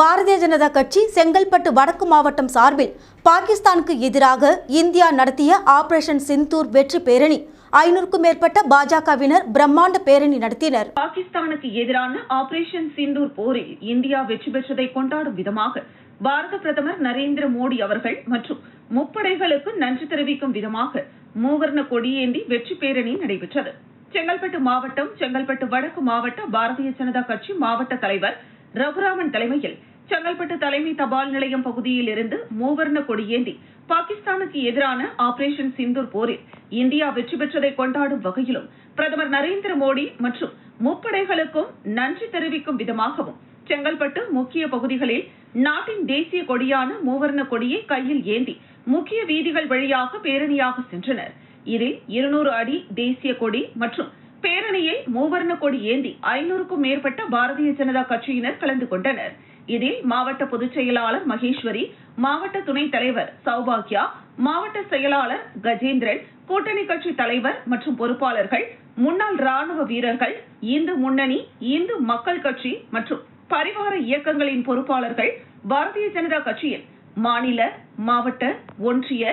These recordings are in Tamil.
பாரதிய ஜனதா கட்சி செங்கல்பட்டு வடக்கு மாவட்டம் சார்பில் பாகிஸ்தானுக்கு எதிராக இந்தியா நடத்திய ஆபரேஷன் சிந்தூர் வெற்றி பேரணி. ஐநூறுக்கும் மேற்பட்ட பாஜகவினர் பிரம்மாண்ட பேரணி நடத்தினர். பாகிஸ்தானுக்கு எதிரான ஆபரேஷன் சிந்தூர் போரில் இந்தியா வெற்றி பெற்றதை கொண்டாடும் விதமாக பாரத பிரதமர் நரேந்திர மோடி அவர்கள் மற்றும் முப்படைகளுக்கு நன்றி தெரிவிக்கும் விதமாக மூவர்ண கொடியேந்தி வெற்றி பேரணி நடைபெற்றது. செங்கல்பட்டு மாவட்டம் செங்கல்பட்டு வடக்கு மாவட்ட பாரதிய ஜனதா கட்சி மாவட்ட தலைவர் ரகுராமன் தலைமையில் செங்கல்பட்டு தலைமை தபால் நிலையம் பகுதியில் இருந்து மூவர்ண கொடியேந்தி பாகிஸ்தானுக்கு எதிரான ஆபரேஷன் சிந்தூர் போரில் இந்தியா வெற்றி பெற்றதை கொண்டாடும் வகையிலும் பிரதமர் நரேந்திர மோடி மற்றும் முப்படைகளுக்கும் நன்றி தெரிவிக்கும் விதமாகவும் செங்கல்பட்டு முக்கிய பகுதிகளில் நாட்டின் தேசிய கொடியான மூவர்ண கொடியை கையில் ஏந்தி முக்கிய வீதிகள் வழியாக பேரணியாக சென்றனர். இதில் இருநூறு அடி தேசிய கொடி மற்றும் பேரணியில் மூவர்ண கொடி ஏந்தி ஐநூறுக்கும் மேற்பட்ட பாரதிய ஜனதா கட்சியினர் கலந்து கொண்டனர். இதில் மாவட்ட பொதுச் செயலாளர் மகேஸ்வரி மாவட்ட துணைத் தலைவர் சௌபாக்யா மாவட்ட செயலாளர் கஜேந்திரன் கூட்டணி கட்சி தலைவர் மற்றும் பொறுப்பாளர்கள் முன்னாள் ராணுவ வீரர்கள் இந்து முன்னணி இந்து மக்கள் கட்சி மற்றும் பரிவார இயக்கங்களின் பொறுப்பாளர்கள் பாரதிய ஜனதா கட்சியின் மாநில மாவட்ட ஒன்றிய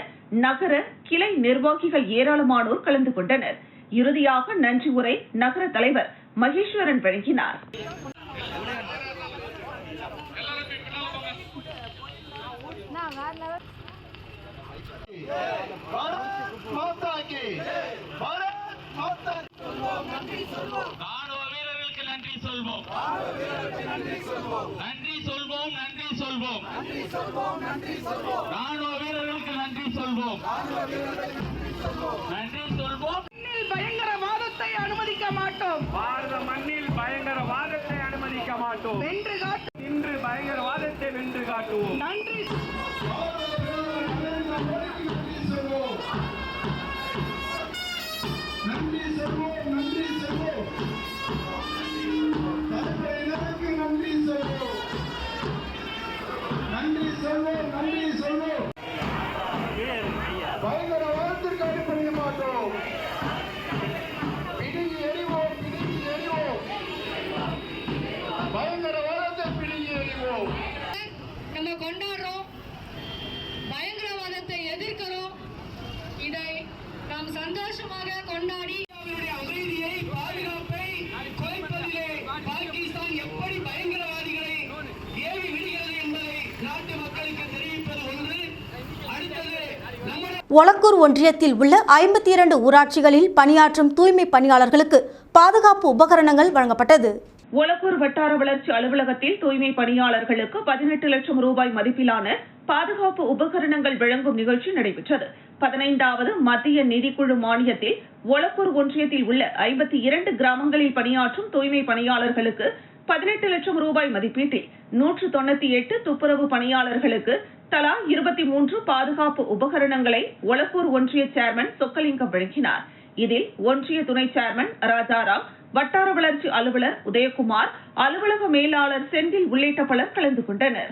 நகர கிளை நிர்வாகிகள் ஏராளமானோர் கலந்து கொண்டனர். இறுதியாக நன்றி உரை நகர தலைவர் மகேஸ்வரன் வழங்கினார். நன்றி சொல்வோம் நன்றி சொல்வோம் நன்றி சொல்வோம் ராணுவ வீரர்களுக்கு நன்றி சொல்வோம் நன்றி சொல்வோம். அனுமதிக்க மாட்டோம். பாரத மண்ணில் பயங்கரவாதத்தை அனுமதிக்க மாட்டோம். வென்று காட்டு இன்று பயங்கரவாதத்தை வென்று காட்டுவோம். ஒலக்கூர் ஒன்றியத்தில் உள்ள ஐம்பத்தி இரண்டு ஊராட்சிகளில் பணியாற்றும் தூய்மை பணியாளர்களுக்கு பாதுகாப்பு உபகரணங்கள் வழங்கப்பட்டது. ஒலக்கூர் வட்டார வளர்ச்சி அலுவலகத்தில் தூய்மை பணியாளர்களுக்கு பதினெட்டு லட்சம் ரூபாய் மதிப்பிலான பாதுகாப்பு உபகரணங்கள் வழங்கும் நிகழ்ச்சி நடைபெற்றது. பதினைந்தாவது மத்திய நிதிக்குழு மானியத்தில் ஒலக்கூர் ஒன்றியத்தில் உள்ள ஐம்பத்தி இரண்டு கிராமங்களில் பணியாற்றும் தூய்மை பணியாளர்களுக்கு பதினெட்டு லட்சம் ரூபாய் மதிப்பீட்டில் நூற்று தொண்ணூத்தி எட்டு துப்புரவு பணியாளர்களுக்கு தலா இருபத்தி மூன்று பாதுகாப்பு உபகரணங்களை ஒலப்பூர் ஒன்றிய சேர்மன் சொக்கலிங்கம் வழங்கினார். இதில் ஒன்றிய துணை சேர்மன் ராஜாராம் வட்டார வளர்ச்சி அலுவலர் உதயகுமார் அலுவலக மேலாளர் செந்தில் உள்ளிட்ட பலர் கலந்து கொண்டனர்.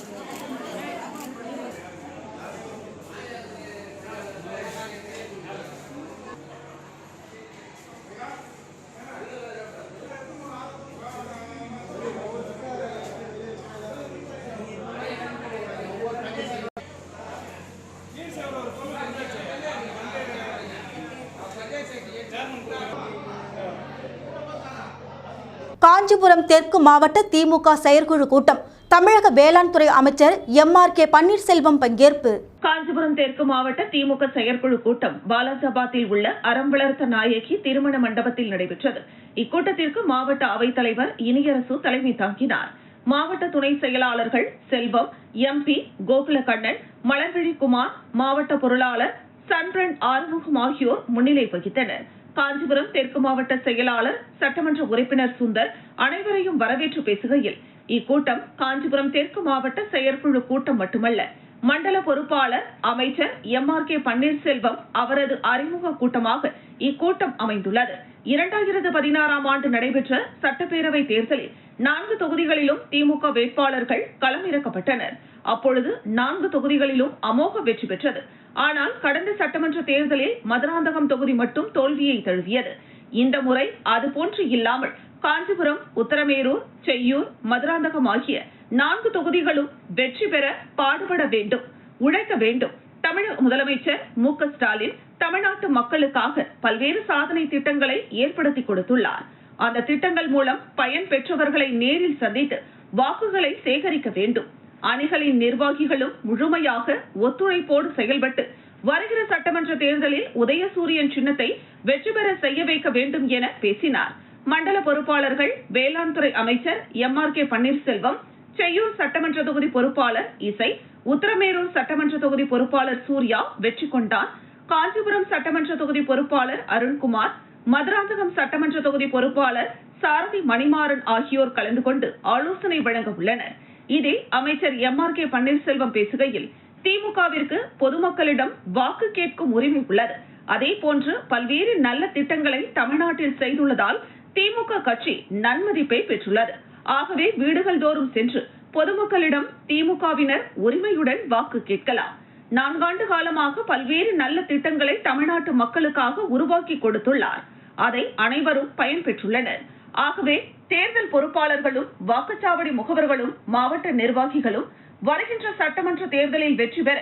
காஞ்சிபுரம் தெற்கு மாவட்ட திமுக செயற்குழு கூட்டம். தமிழக வேளாண் துறை அமைச்சர் எம் ஆர் கே பன்னீர்செல்வம் பங்கேற்பு. காஞ்சிபுரம் தெற்கு மாவட்ட திமுக செயற்குழு கூட்டம் பாலாஜாபாத்தில் உள்ள அறம் வளர்த்த நாயகி திருமண மண்டபத்தில் நடைபெற்றது. இக்கூட்டத்திற்கு மாவட்ட அவைத்தலைவர் இனியரசு தலைமை தாங்கினார். மாவட்ட துணை செயலாளர்கள் செல்வம் எம்பி கோகுலகண்ணன் மலர்விழி குமார் மாவட்ட பொருளாளர் சன்ரன் ஆறுமுகம் ஆகியோர் முன்னிலை வகித்தனர். காஞ்சிபுரம் தெற்கு மாவட்ட செயலாளர் சட்டமன்ற உறுப்பினர் சுந்தர் அனைவரையும் வரவேற்று பேசுகையில் இக்கூட்டம் காஞ்சிபுரம் தெற்கு மாவட்ட செயற்குழு கூட்டம் மட்டுமல்ல மண்டல பொறுப்பாளர் அமைச்சர் எம் ஆர் கே பன்னீர்செல்வம் அவரது அறிமுக கூட்டமாக இக்கூட்டம் அமைந்துள்ளது. இரண்டாயிரத்து பதினாறாம் ஆண்டு நடைபெற்ற சட்டப்பேரவை தேர்தலில் நான்கு தொகுதிகளிலும் திமுக வேட்பாளர்கள் களமிறக்கப்பட்டனர். அப்பொழுது நான்கு தொகுதிகளிலும் அமோக வெற்றி பெற்றது. ஆனால் கடந்த சட்டமன்ற தேர்தலில் மதுராந்தகம் தொகுதி மட்டும் தோல்வியை தழுவியது. இந்த முறை அதுபோன்று இல்லாமல் காஞ்சிபுரம் உத்தரமேரூர் செய்யூர் மதுராந்தகம் ஆகிய நான்கு தொகுதிகளும் வெற்றி பெற பாடுபட வேண்டும் உழைக்க வேண்டும். தமிழக முதலமைச்சர் மு ஸ்டாலின் தமிழ்நாட்டு மக்களுக்காக பல்வேறு சாதனை திட்டங்களை ஏற்படுத்தி கொடுத்துள்ளார். அந்த திட்டங்கள் மூலம் பயன் பெற்றவர்களை நேரில் சந்தித்து வாக்குகளை சேகரிக்க வேண்டும். அணிகளின் நிர்வாகிகளும் முழுமையாக ஒத்துழைப்போடு செயல்பட்டு வருகிற சட்டமன்ற தேர்தலில் உதயசூரியன் சின்னத்தை வெற்றி பெற செய்ய வைக்க வேண்டும் என பேசினார். மண்டல பொறுப்பாளர்கள் வேளாண் துறை அமைச்சர் M R K Panneerselvam Cheyyur சட்டமன்ற தொகுதி பொறுப்பாளர் இசை உத்தரமேரூர் சட்டமன்ற தொகுதி பொறுப்பாளர் சூர்யா வெற்றி கொண்டார். காஞ்சிபுரம் சட்டமன்ற தொகுதி பொறுப்பாளர் அருண்குமார் மதுராந்தகம் சட்டமன்ற தொகுதி பொறுப்பாளர் சாரதி மணிமாறன் ஆகியோர் கலந்து கொண்டு ஆலோசனை வழங்க உள்ளனர். இதில் அமைச்சர் எம் ஆர் கே பன்னீர்செல்வம் பேசுகையில் திமுகவிற்கு பொதுமக்களிடம் வாக்கு கேட்கும் உரிமை உள்ளது. அதே போன்று பல்வேறு நல்ல திட்டங்களை தமிழ்நாட்டில் செய்துள்ளதால் திமுக கட்சி நன்மதிப்பை பெற்றுள்ளது. ஆகவே வீடுகள் தோறும் சென்று பொதுமக்களிடம் திமுகவினர் உரிமையுடன் வாக்கு கேட்கலாம். நான்காண்டு காலமாக பல்வேறு நல்ல திட்டங்களை தமிழ்நாட்டு மக்களுக்காக உருவாக்கி கொடுத்துள்ளார். அதை அனைவரும் பயன்பெற்றுள்ளனர். ஆகவே தேர்தல் பொறுப்பாளர்களும் வாக்குச்சாவடி முகவர்களும் மாவட்ட நிர்வாகிகளும் வருகின்ற சட்டமன்ற தேர்தலில் வெற்றி பெற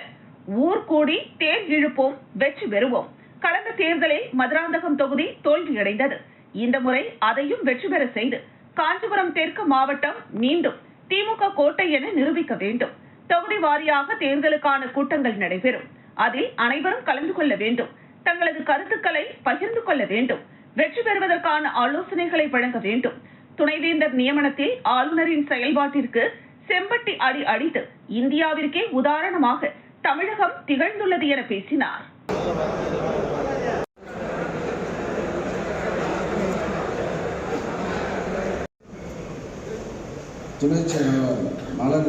ஊர் கூடி தேர் இழுப்போம் வெற்றி பெறுவோம். கடந்த தேர்தலில் மதுராந்தகம் தொகுதி தோல்வியடைந்தது. இந்த முறை அதையும் வெற்றி பெற செய்து காஞ்சிபுரம் தெற்கு மாவட்டம் மீண்டும் திமுக கோட்டை என நிரூபிக்க வேண்டும். தொகுதி வாரியாக தேர்தலுக்கான கூட்டங்கள் நடைபெறும். அதில் அனைவரும் கலந்து கொள்ள வேண்டும். தங்களது கருத்துக்களை பகிர்ந்து கொள்ள வேண்டும். வெற்றி பெறுவதற்கான ஆலோசனைகளை வழங்க வேண்டும். துணைவேந்தர் நியமனத்தில் ஆளுநரின் செயல்பாட்டிற்கு செம்பட்டி அடி அடித்து இந்தியாவிற்கே உதாரணமாக தமிழகம் திகழ்ந்துள்ளது என பேசினார். துணை செயலாளர் மலர்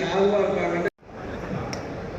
சாதுவாக இருப்பாங்கன்னு.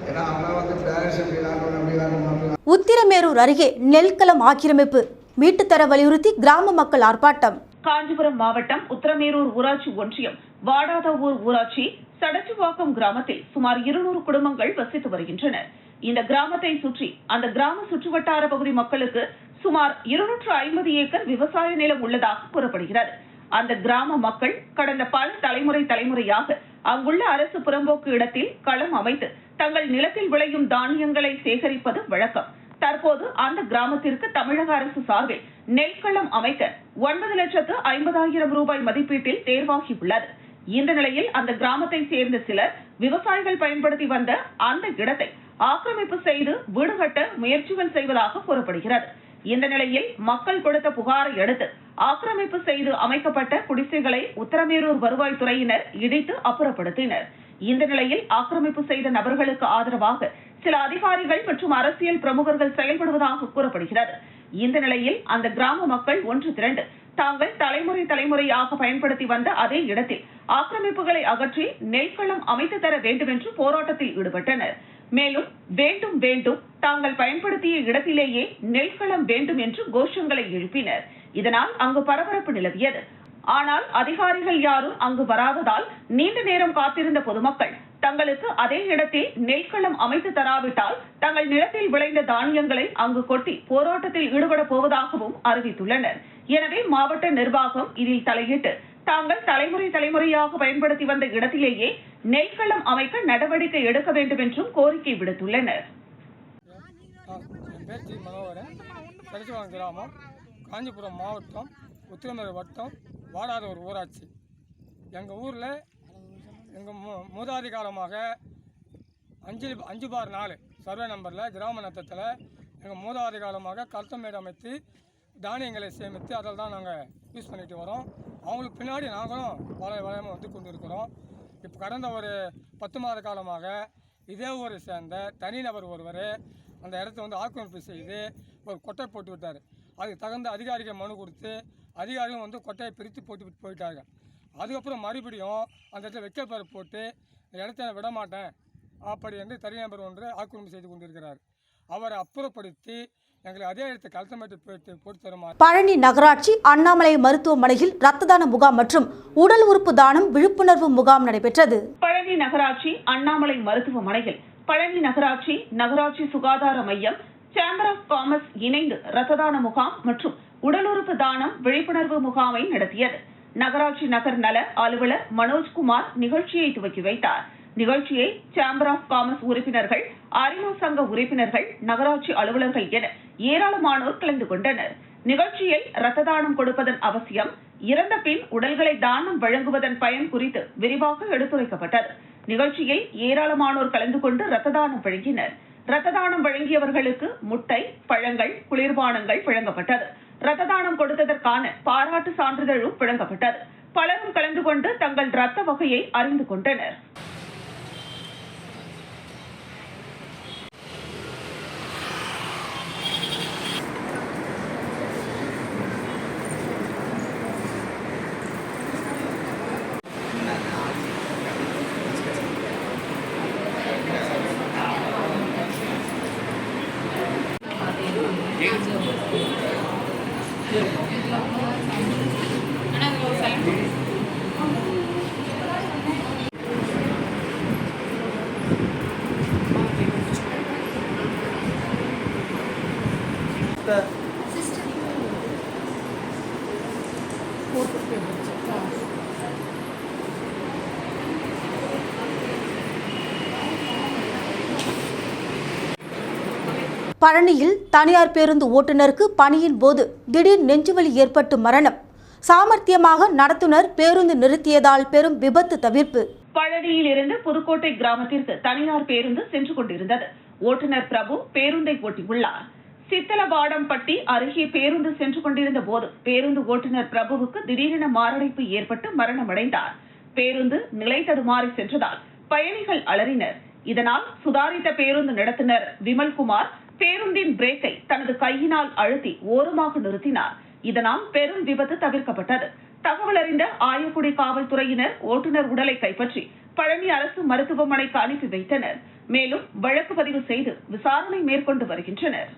ஏன்னா அவங்க வந்து பேரண்ட்ஸ் எப்படி இல்லாமல் அப்படி இல்லாமல் உத்திரமேரூர் அருகே நெல்களம் ஆக்கிரமிப்பு. மீட்டுத்தர வலியுறுத்தி கிராம மக்கள் ஆர்ப்பாட்டம். காஞ்சிபுரம் மாவட்டம் உத்தரமேரூர் ஊராட்சி ஒன்றியம் வாடாதவூர் ஊராட்சி சடச்சுவாக்கம் கிராமத்தில் சுமார் இருநூறு குடும்பங்கள் வசித்து வருகின்றனர். இந்த கிராமத்தை சுற்றி அந்த கிராம சுற்றுவட்டார பகுதி மக்களுக்கு சுமார் இருநூற்று ஐம்பது ஏக்கர் விவசாய நிலம் உள்ளதாக கூறப்படுகிறது. அந்த கிராம மக்கள் கடந்த பல தலைமுறை தலைமுறையாக அங்குள்ள அரசு புறம்போக்கு இடத்தில் களம் அமைத்து தங்கள் நிலத்தில் விளையும் தானியங்களை சேகரிப்பது வழக்கம். தற்போது அந்த கிராமத்திற்கு தமிழக அரசு சார்பில் நெல்களம் அமைக்க ஒன்பது லட்சத்து ஐம்பதாயிரம் ரூபாய் மதிப்பீட்டில் தேர்வாகியுள்ளது. இந்த நிலையில் அந்த கிராமத்தை சேர்ந்த சிலர் விவசாயிகள் பயன்படுத்தி வந்த அந்த இடத்தை ஆக்கிரமிப்பு செய்து வீடு கட்ட முயற்சிகள் செய்வதாக கூறப்படுகிறது. இந்த நிலையில் மக்கள் கொடுத்த புகாரை அடுத்து ஆக்கிரமிப்பு செய்து அமைக்கப்பட்ட குடிசைகளை உத்தரமேரூர் வருவாய்த்துறையினர் இடித்து அப்புறப்படுத்தினர். இந்த நிலையில் ஆக்கிரமிப்பு செய்த நபர்களுக்கு ஆதரவாக சில அதிகாரிகள் மற்றும் அரசியல் பிரமுகர்கள் செயல்படுவதாக கூறப்படுகிறது. இந்த நிலையில் அந்த கிராம மக்கள் ஒன்று திரண்டு தாங்கள் தலைமுறை தலைமுறையாக பயன்படுத்தி வந்த அதே இடத்தில் ஆக்கிரமிப்புகளை அகற்றி நெல்களம் அமைத்து தர வேண்டும் என்று போராட்டத்தில் ஈடுபட்டனர். மேலும் வேண்டும் வேண்டும் தாங்கள் பயன்படுத்திய இடத்திலேயே நெல்களம் வேண்டும் என்று கோஷங்களை எழுப்பினர். இதனால் அங்கு பரபரப்பு நிலவியது. ஆனால் அதிகாரிகள் யாரும் அங்கு வராததால் நீண்ட நேரம் காத்திருந்த பொதுமக்கள் தங்களுக்கு அதே இடத்தில் நெல்களம் அமைத்து தராவிட்டால் தங்கள் நிலத்தில் விளைந்த தானியங்களை அங்கு கொட்டி போராட்டத்தில் ஈடுபட போவதாகவும் அறிவித்துள்ளனர். எனவே மாவட்ட நிர்வாகம் இதில் தலையிட்டு தாங்கள் தலைமுறை தலைமுறையாக பயன்படுத்தி வந்த இடத்திலேயே நெல்களம் அமைக்க நடவடிக்கை எடுக்க வேண்டும் என்றும் கோரிக்கை விடுத்துள்ளனர். என் பேர் மனோகரன். கரிசவாங்க கிராமம் காஞ்சிபுரம் மாவட்டம் உத்திரமேறு வட்டம் வாடாத ஒரு ஊராட்சி. எங்கள் ஊரில் எங்கள் மூ மூதாதி காலமாக அஞ்சு அஞ்சு பார் நாலு சர்வே நம்பரில் கிராம நத்தத்தில் எங்கள் மூதாதி காலமாக கருத்தமேடு அமைத்து தானியங்களை சேமித்து அதில் தான் நாங்கள் யூஸ் பண்ணிட்டு வரோம். அவங்களுக்கு பின்னாடி நாங்களும் வளைய வளையமாக வந்து கொண்டு இருக்கிறோம். இப்போ கடந்த ஒரு பத்து மாத காலமாக இதே ஊரை சேர்ந்த தனிநபர் ஒருவர் அந்த இடத்த வந்து ஆக்கிரமிப்பு செய்து ஒரு கொட்டை போட்டு விட்டார். அதுக்கு தகுந்த அதிகாரிகள் மனு கொடுத்து அதிகாரியும் வந்து கொட்டையை பிரித்து போட்டு விட்டு போயிட்டாங்க. அதுக்கப்புறம் மறுபடியும் அந்த இடத்துல வெக்கப்பேர் போட்டு இந்த இடத்த நான் விட மாட்டேன் அப்படி என்று தனிநபர் ஒன்று ஆக்கிரமிப்பு செய்து கொண்டிருக்கிறார். அவரை அப்புறப்படுத்தி பழனி நகராட்சி அண்ணாமலை மருத்துவமனையில் இரத்த தான முகாம் மற்றும் உடல் உறுப்பு தானம் விழிப்புணர்வு முகாம் நடைபெற்றது. பழனி நகராட்சி அண்ணாமலை மருத்துவமனையில் பழனி நகராட்சி நகராட்சி சுகாதார மையம் சேம்பர் ஆஃப் காமர்ஸ் இணைந்து ரத்த தான முகாம் மற்றும் உடல் உறுப்பு தானம் விழிப்புணர்வு முகாமை நடத்தியது. நகராட்சி நகர் நல அலுவலர் மனோஜ்குமார் நிகழ்ச்சியை துவக்கி வைத்தார். நிகழ்ச்சியை சேம்பர் ஆஃப் காமர்ஸ் உறுப்பினர்கள் அரிமா சங்க உறுப்பினர்கள் நகராட்சி அலுவலர்கள் என ஏராளமானோர் கலந்து கொண்டனர். நிகழ்ச்சியில் ரத்த தானம் கொடுப்பதன் அவசியம் இறந்த பின் உடல்களை தானம் வழங்குவதன் பயன் குறித்து விரிவாக எடுத்துரைக்கப்பட்டது. நிகழ்ச்சியில் ஏராளமானோர் கலந்து கொண்டு ரத்த தானம் வழங்கினர். ரத்த தானம் வழங்கியவர்களுக்கு முட்டை பழங்கள் குளிர்பானங்கள் வழங்கப்பட்டது. ரத்த தானம் கொடுத்ததற்கான பாராட்டு சான்றிதழும் வழங்கப்பட்டது. பலரும் கலந்து கொண்டு தங்கள் ரத்த வகையை அறிந்து கொண்டனர். பழனியில் தனியார் பேருந்து ஓட்டுநருக்கு பணியின் போது திடீர் நெஞ்சுவலி ஏற்பட்டு மரணம். சாமர்த்தியமாக நடத்துனர் பேருந்து நிறுத்தியதால் பெரும் விபத்து தவிர்ப்பு. பழனியில் இருந்து புதுக்கோட்டை கிராமத்திற்கு தனியார் பேருந்து சென்று கொண்டிருந்தது. ஓட்டுநர் பிரபு பேருந்தை ஓட்டியுள்ளார். சித்தலவாடம்பட்டி அருகே பேருந்து சென்று கொண்டிருந்த போது பேருந்து ஓட்டுநர் பிரபுவுக்கு திடீரென மாரடைப்பு ஏற்பட்டு மரணமடைந்தார். பேருந்து நிலை தடுமாறி சென்றதால் பயணிகள் அலறினர். இதனால் சுதாரித்த பேருந்து நடத்துனர் விமல்குமார் பேருந்தின் பிரேக்கை தனது கையினால் அழுத்தி ஓரமாக நிறுத்தினார். இதனால் பெரும் விபத்து தவிர்க்கப்பட்டது. தகவல் அறிந்த ஆயக்குடி காவல்துறையினர் ஓட்டுநர் உடலை கைப்பற்றி பழனி அரசு மருத்துவமனைக்கு அனுப்பி வைத்தனர். மேலும் வழக்கு பதிவு செய்து விசாரணை மேற்கொண்டு வருகின்றனர்.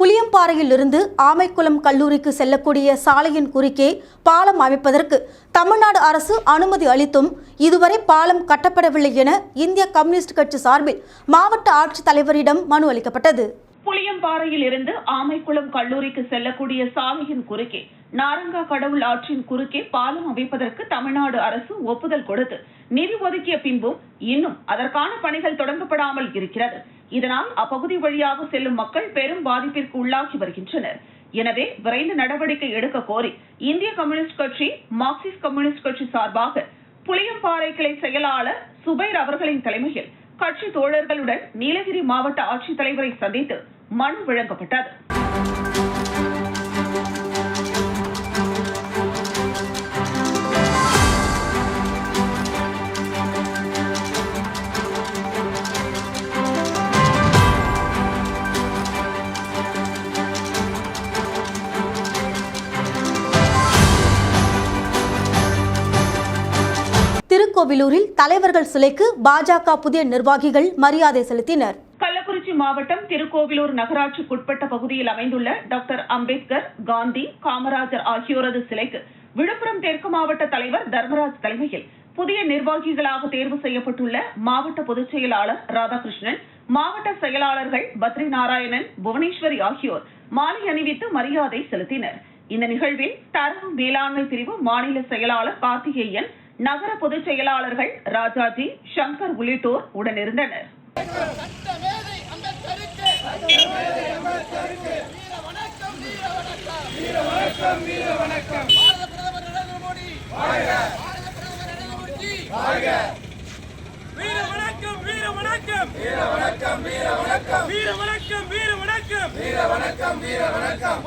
புளியம்பாறையில் இருந்து ஆமைக்குளம் கல்லூரிக்கு செல்லக்கூடிய சாலையின் குறுக்கே பாலம் அமைப்பதற்கு தமிழ்நாடு அரசு அனுமதி அளித்தும் இதுவரை பாலம் கட்டப்படவில்லை என இந்திய கம்யூனிஸ்ட் கட்சி சார்பில் மாவட்ட ஆட்சித்தலைவரிடம் மனு அளிக்கப்பட்டது. புளியம்பாறையில் இருந்து ஆமைக்குளம் கல்லூரிக்கு செல்லக்கூடிய சாலையின் குறுக்கே நாரங்கா கடவுள் ஆற்றின் குறுக்கே பாலம் அமைப்பதற்கு தமிழ்நாடு அரசு ஒப்புதல் கொடுத்து நிதி ஒதுக்கிய பின்பும் இன்னும் அதற்கான பணிகள் தொடங்கப்படாமல் இருக்கிறது. இதனால் அப்பகுதி வழியாக செல்லும் மக்கள் பெரும் பாதிப்பிற்கு உள்ளாகி வருகின்றனர். எனவே விரைந்து நடவடிக்கை எடுக்க கோரி இந்திய கம்யூனிஸ்ட் கட்சி மார்க்சிஸ்ட் கம்யூனிஸ்ட் கட்சி சார்பாக புளியம்பாறை கிளை செயலாளர் சுபைர் அவர்களின் தலைமையில் கட்சி தோழர்களுடன் நீலகிரி மாவட்ட ஆட்சித்தலைவரை சந்தித்து மனு வழங்கப்பட்டது. திருக்கோவிலூரில் தலைவர்கள் சிலைக்கு பாஜக புதிய நிர்வாகிகள் மரியாதை செலுத்தினர். கள்ளக்குறிச்சி மாவட்டம் திருக்கோவிலூர் நகராட்சிக்குட்பட்ட பகுதியில் அமைந்துள்ள டாக்டர் அம்பேத்கர் காந்தி காமராஜர் ஆகியோரது சிலைக்கு விழுப்புரம் தெற்கு மாவட்ட தலைவர் தர்மராஜ் தலைமையில் புதிய நிர்வாகிகளாக தேர்வு செய்யப்பட்டுள்ள மாவட்ட பொதுச் செயலாளர் ராதாகிருஷ்ணன் மாவட்ட செயலாளர்கள் பத்ரி நாராயணன் புவனேஸ்வரி ஆகியோர் மாலை அணிவித்து மரியாதை செலுத்தினர். இந்த நிகழ்வில் தரவு மேலாண்மை பிரிவு மாநில செயலாளர் கார்த்திகேயன் நகர பொதுச் செயலாளர்கள் ராஜாஜி சங்கர் உள்ளிட்டோர் உடனிருந்தனர். வீர வணக்கம் வீர வணக்கம்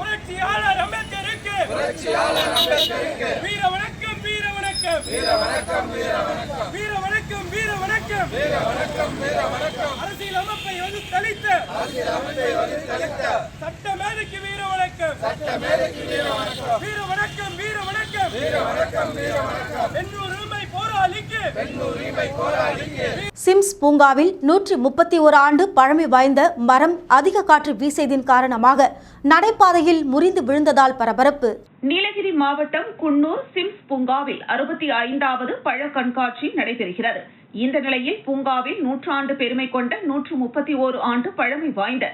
அரசியல் அமைப்பை சட்ட மேதைக்கு வீர வணக்கம். வீர வணக்கம். வீர வணக்கம் வீர வணக்கம். வீர வணக்கம் சிம்ஸ் பூங்காவில் நூற்றி முப்பத்தி ஒரு ஆண்டு பழமை வாய்ந்த மரம் அதிக காற்று வீசியதின் காரணமாக நடைபாதையில் முறிந்து விழுந்ததால் பரபரப்பு. நீலகிரி மாவட்டம் குன்னூர் சிம்ஸ் பூங்காவில் அறுபத்தி ஐந்தாவது பழ கண்காட்சி நடைபெறுகிறது. இந்த நிலையில் பூங்காவில் நூற்றாண்டு பெருமை கொண்ட நூற்று முப்பத்தி ஓரு ஆண்டு பழமை வாய்ந்த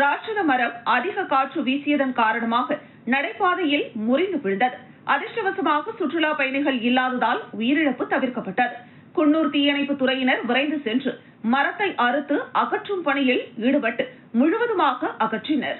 ராட்சத மரம் அதிக காற்று வீசியதன் காரணமாக நடைபாதையில் முறிந்து விழுந்தது. அதிர்ஷ்டவசமாக சுற்றுலா பயணிகள் இல்லாததால் உயிரிழப்பு தவிர்க்கப்பட்டது. குன்னூர் தீயணைப்பு துறையினர் விரைந்து சென்று மரத்தை அறுத்து அகற்றும் பணியில் ஈடுபட்டு முழுவதுமாக அகற்றினர்.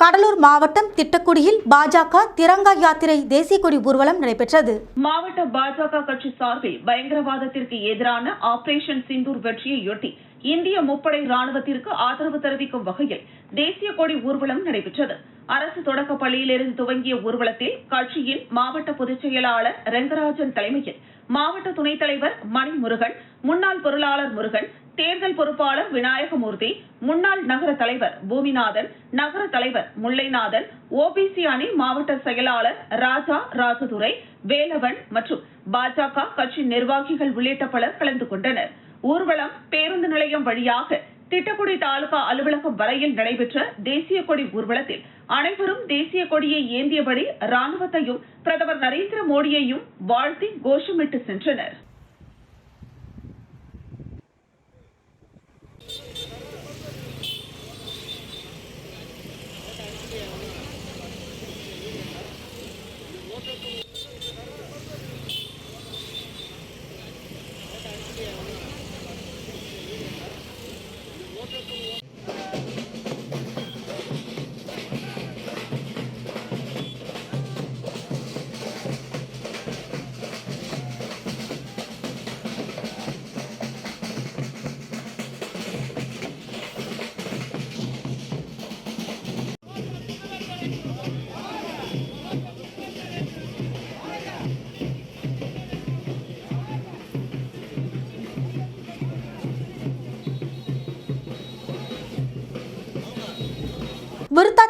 கடலூர் மாவட்டம் திட்டக்குடியில் பாஜக திரங்கா யாத்திரை தேசிய கொடி ஊர்வலம் நடைபெற்றது. மாவட்ட பாஜக கட்சி சார்பில் பயங்கரவாதத்திற்கு எதிரான ஆபரேஷன் சிந்தூர் வெற்றியையொட்டி இந்திய முப்படை ராணுவத்திற்கு ஆதரவு தெரிவிக்கும் வகையில் தேசிய கொடி ஊர்வலம் நடைபெற்றது. அரசு தொடக்கப் பள்ளியிலிருந்து துவங்கிய ஊர்வலத்தில் கட்சியின் மாவட்ட பொதுச் செயலாளர் ரெங்கராஜன் தலைமையில் மாவட்ட துணைத் தலைவர் மணிமுருகன் முன்னாள் பொருளாளர் முருகன் தேர்தல் பொறுப்பாளர் விநாயகமூர்த்தி முன்னாள் நகர தலைவர் பூமிநாதன் நகர தலைவர் முல்லைநாதன் ஓபிசி அணி மாவட்ட செயலாளர் ராஜா ராஜதுரை வேலவன் மற்றும் பாஜக கட்சி நிர்வாகிகள் உள்ளிட்ட பலர் கலந்து கொண்டனர். ஊர்வலம் பேருந்து நிலையம் வழியாக திட்டக்குடி தாலுகா அலுவலகம் வரையில் நடைபெற்ற தேசிய கொடி ஊர்வலத்தில் அனைவரும் தேசிய கொடியை ஏந்தியபடி ராணுவத்தையும் பிரதமர் நரேந்திர மோடியையும் வாழ்த்தி கோஷமிட்டு சென்றனர்.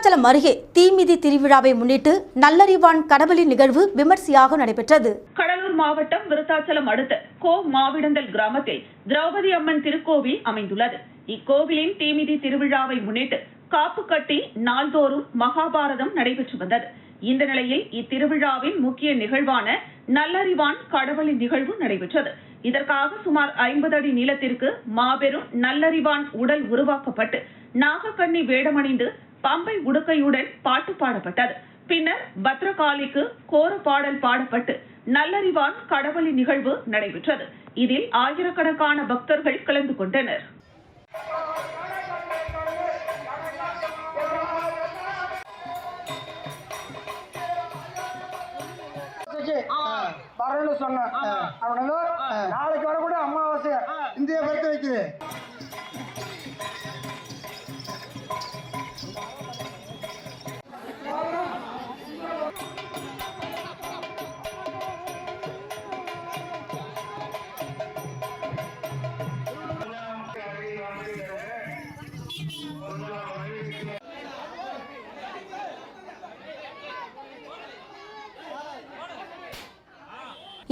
விருத்தாச்சலம் அருகே தீமிதி திருவிழாவை முன்னிட்டு நல்லறிவான் கடவுளி நிகழ்வு விமர்சையாக நடைபெற்றது. கடலூர் மாவட்டம் விருத்தாச்சலம் அடுத்த கோ மாவிடந்தல் கிராமத்தில் திரௌபதி அம்மன் திருக்கோவில் அமைந்துள்ளது. இக்கோவிலின் தீமிதி திருவிழாவை முன்னிட்டு காப்பு கட்டி நாள்தோறும் மகாபாரதம் நடைபெற்று வந்தது. இந்த நிலையில் இத்திருவிழாவின் முக்கிய நிகழ்வான நல்லறிவான் கடவுளின் நிகழ்வு நடைபெற்றது. இதற்காக சுமார் ஐம்பது அடி நீளத்திற்கு மாபெரும் நல்லறிவான் உடல் உருவாக்கப்பட்டு நாகக்கண்ணி வேடமணிந்து பம்பை உடுக்கையுடன் பாட்டு பாடப்பட்டது. பின்னர் பத்ரகாளிக்கு கோர பாடல் பாடப்பட்டு நல்லறிவான் கடவுளின் நிகழ்வு நடைபெற்றது. இதில் ஆயிரக்கணக்கான பக்தர்கள் கலந்து கொண்டனர். வரேன்னு சொன்னேன். நாளைக்கு வரக்கூட அமாவாசை. இந்திய பருத்து வைக்குது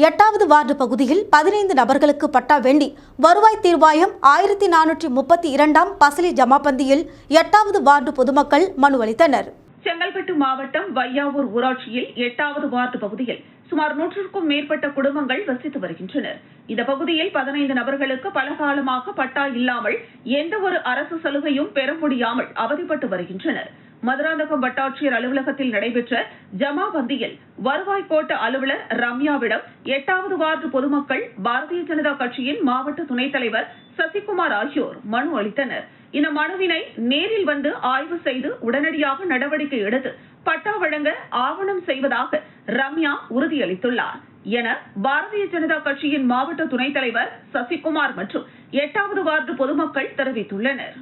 எட்டாவது வார்டு பகுதியில் பதினைந்து நபர்களுக்கு பட்டா வேண்டி வருவாய் தீர்வாயம் ஆயிரத்தி நானூற்றி முப்பத்தி இரண்டாம் பசலி ஜமாபந்தியில் எட்டாவது வார்டு பொதுமக்கள் மனு அளித்தனர். செங்கல்பட்டு மாவட்டம் வையாவூர் ஊராட்சியில் எட்டாவது வார்டு பகுதியில் சுமார் நூற்றுக்கும் மேற்பட்ட குடும்பங்கள் வசித்து வருகின்றனர். இந்த பகுதியில் பதினைந்து நபர்களுக்கு பல காலமாக பட்டா இல்லாமல் எந்த ஒரு அரசு சலுகையும் பெற முடியாமல் அவதிப்பட்டு வருகின்றனர். மதுராந்தகம் வட்டாட்சியர் அலுவலகத்தில் நடைபெற்ற ஜமாபந்தியில் வருவாய் கோட்ட அலுவலர் ரம்யாவிடம் எட்டாவது வார்டு பொதுமக்கள் பாரதிய ஜனதா கட்சியின் மாவட்ட துணைத் தலைவர் சசிகுமார் ஆகியோர் மனு அளித்தனர். இந்த மனுவினை நேரில் வந்து ஆய்வு செய்து உடனடியாக நடவடிக்கை எடுத்து பட்டா வழங்க ஆவணம் செய்வதாக ரம்யா உறுதியளித்துள்ளார். என பாரதிய ஜனதா கட்சியின் மாவட்ட துணைத் தலைவர் சசிகுமார் மற்றும் எட்டாவது வார்டு பொதுமக்கள் தெரிவித்துள்ளனர்.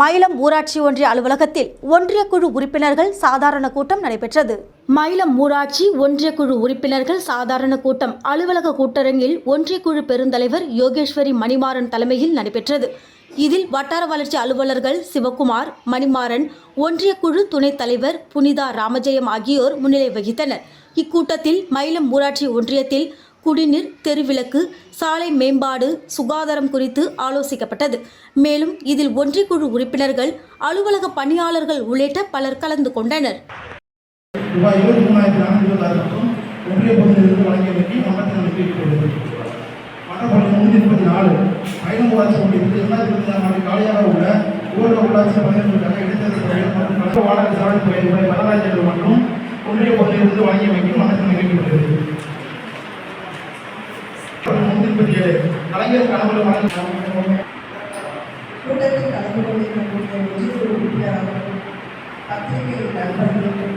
மயிலம் ஊராட்சி ஒன்றிய அலுவலகத்தில் ஒன்றிய குழு உறுப்பினர்கள் சாதாரண கூட்டம் நடைபெற்றது. மயிலம் ஊராட்சி ஒன்றிய குழு உறுப்பினர்கள் சாதாரண கூட்டம். அலுவலக கூட்டரங்கில் ஒன்றிய குழு பெருந்தலைவர் யோகேஸ்வரி மணிமாறன் தலைமையில் நடைபெற்றது. இதில் வட்டார வளர்ச்சி அலுவலர்கள் சிவகுமார் மணிமாறன் ஒன்றிய குழு துணைத் தலைவர் புனிதா ராமஜெயம் ஆகியோர் முன்னிலை வகித்தனர். இக்கூட்டத்தில் மயிலம் ஊராட்சி ஒன்றியத்தில் குடிநீர் தெருவிளக்கு சாலை மேம்பாடு சுகாதாரம் குறித்து ஆலோசிக்கப்பட்டது. மேலும் இதில் ஒன்றியக்குழு உறுப்பினர்கள் அலுவலக பணியாளர்கள் உள்ளிட்ட பலர் கலந்து கொண்டனர். மற்றும் ஒன்றிய பகுதியிலிருந்து வழங்கிய வெற்றி மாவட்டத்தில் வெற்றியுள்ளது கலைஞர் கனவு வழங்கி கூட்டத்தில் கலந்து கொண்டிருக்கக்கூடிய ஒன்றிய உறுப்பினராகவும் பத்திரிகை நண்பர்களுக்கும்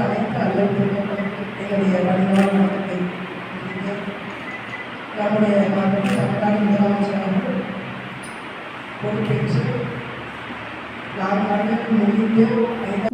அனைத்து அலுவலர்களுக்கும் எங்களுடைய பணிவான நம்முடைய மாவட்ட தமிழ்நாடு முதலமைச்சர் அவர்கள் பொறுப்பேற்று நான்கு ஆண்டுகள் முடிந்து ஐந்து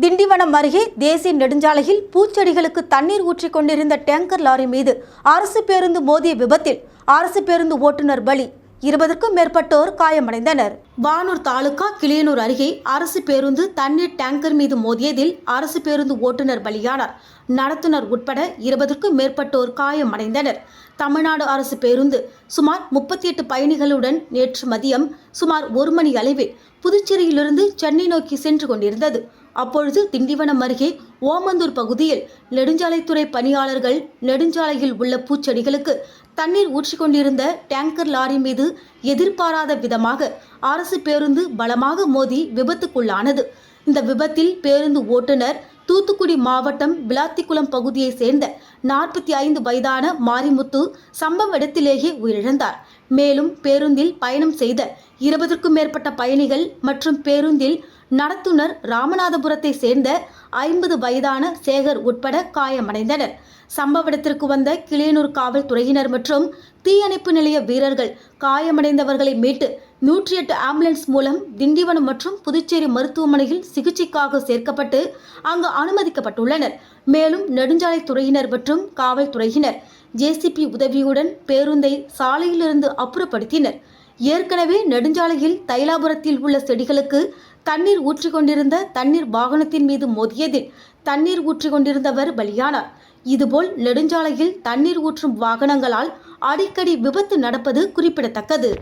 திண்டிவனம் அருகே தேசிய நெடுஞ்சாலையில் பூச்செடிகளுக்கு தண்ணீர் ஊற்றிக் கொண்டிருந்த டேங்கர் லாரி மீது அரசு பேருந்து மோதிய விபத்தில் அரசு பேருந்து ஓட்டுநர் பலி. இருபதுக்கும் மேற்பட்டோர் காயமடைந்தனர். வானூர் தாலுகா கிளியனூர் அருகே அரசு பேருந்து தண்ணீர் டேங்கர் மீது மோதியதில் அரசு பேருந்து ஓட்டுநர் பலியானார். நடத்துனர் உட்பட இருபதுக்கும் மேற்பட்டோர் காயமடைந்தனர். தமிழ்நாடு அரசு பேருந்து சுமார் முப்பத்தி எட்டு பயணிகளுடன் நேற்று மதியம் சுமார் ஒரு மணி அளவில் புதுச்சேரியிலிருந்து சென்னை நோக்கி சென்று கொண்டிருந்தது. அப்பொழுது திண்டிவனம் அருகே ஓமந்தூர் பகுதியில் நெடுஞ்சாலைத்துறை பணியாளர்கள் நெடுஞ்சாலையில் உள்ள பூச்செடிகளுக்கு தண்ணீர் ஊற்றிக்கொண்டிருந்த டேங்கர் லாரி மீது எதிர்பாராத விதமாக அரசு பேருந்து பலமாக மோதி விபத்துக்குள்ளானது. இந்த விபத்தில் பேருந்து ஓட்டுநர் தூத்துக்குடி மாவட்டம் விளாத்திக்குளம் பகுதியைச் சேர்ந்த நாற்பத்தி ஐந்து வயதான மாரிமுத்து சம்பவ இடத்திலேயே உயிரிழந்தார். மேலும் பேருந்தில் பயணம் செய்த இருபதற்கும் மேற்பட்ட பயணிகள் மற்றும் பேருந்தில் நடத்துனர் ராமநாதபுரத்தை சேர்ந்த ஐம்பது வயதான சேகர் உட்பட காயமடைந்தனர். சம்பவ இடத்திற்கு வந்த கிளியனூர் காவல்துறையினர் மற்றும் தீயணைப்பு நிலைய வீரர்கள் காயமடைந்தவர்களை மீட்டு நூற்றி எட்டு ஆம்புலன்ஸ் மூலம் திண்டிவனம் மற்றும் புதுச்சேரி மருத்துவமனையில் சிகிச்சைக்காக சேர்க்கப்பட்டு அங்கு அனுமதிக்கப்பட்டுள்ளனர். மேலும் நெடுஞ்சாலைத்துறையினர் மற்றும் காவல்துறையினர் ஜேசிபி உதவியுடன் பேருந்தை சாலையிலிருந்து அப்புறப்படுத்தினர். ஏற்கனவே நெடுஞ்சாலையில் தைலாபுரத்தில் உள்ள செடிகளுக்கு தண்ணீர் ஊற்றிக்கொண்டிருந்த தண்ணீர் வாகனத்தின் மீது மோதியதில் தண்ணீர் ஊற்றிக் கொண்டிருந்தவர் பலியானார். இதுபோல் நெடுஞ்சாலையில் தண்ணீர் ஊற்றும் வாகனங்களால் அடிக்கடி விபத்து நடப்பது குறிப்பிடத்தக்கது.